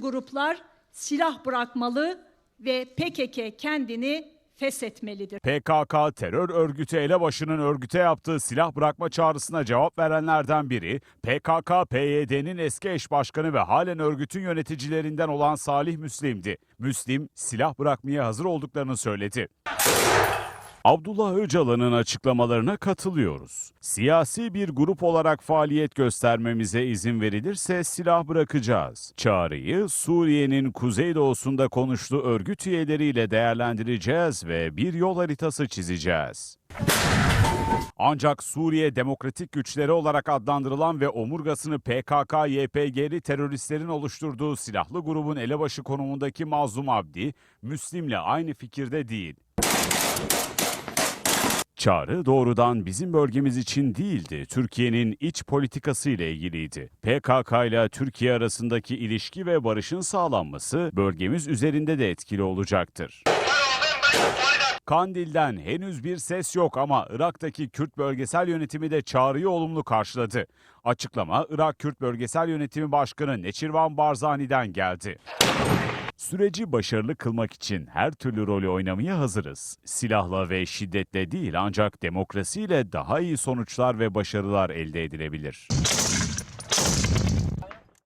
gruplar silah bırakmalı ve PKK kendini feshetmelidir. PKK terör örgütü elebaşının örgüte yaptığı silah bırakma çağrısına cevap verenlerden biri PKK-PYD'nin eski eş başkanı ve halen örgütün yöneticilerinden olan Salih Müslim'di. Müslim silah bırakmaya hazır olduklarını söyledi. Abdullah Öcalan'ın açıklamalarına katılıyoruz. Siyasi bir grup olarak faaliyet göstermemize izin verilirse silah bırakacağız. Çağrıyı Suriye'nin kuzeydoğusunda konuştuğu örgüt üyeleriyle değerlendireceğiz ve bir yol haritası çizeceğiz. Ancak Suriye Demokratik Güçleri olarak adlandırılan ve omurgasını PKK-YPG'li teröristlerin oluşturduğu silahlı grubun elebaşı konumundaki Mazlum Abdi, Müslim'le aynı fikirde değil. Çağrı doğrudan bizim bölgemiz için değildi, Türkiye'nin iç politikası ile ilgiliydi. PKK ile Türkiye arasındaki ilişki ve barışın sağlanması bölgemiz üzerinde de etkili olacaktır. Kandil'den henüz bir ses yok ama Irak'taki Kürt bölgesel yönetimi de çağrıyı olumlu karşıladı. Açıklama Irak Kürt Bölgesel Yönetimi Başkanı Neçirvan Barzani'den geldi. Süreci başarılı kılmak için her türlü rolü oynamaya hazırız. Silahla ve şiddetle değil ancak demokrasiyle daha iyi sonuçlar ve başarılar elde edilebilir.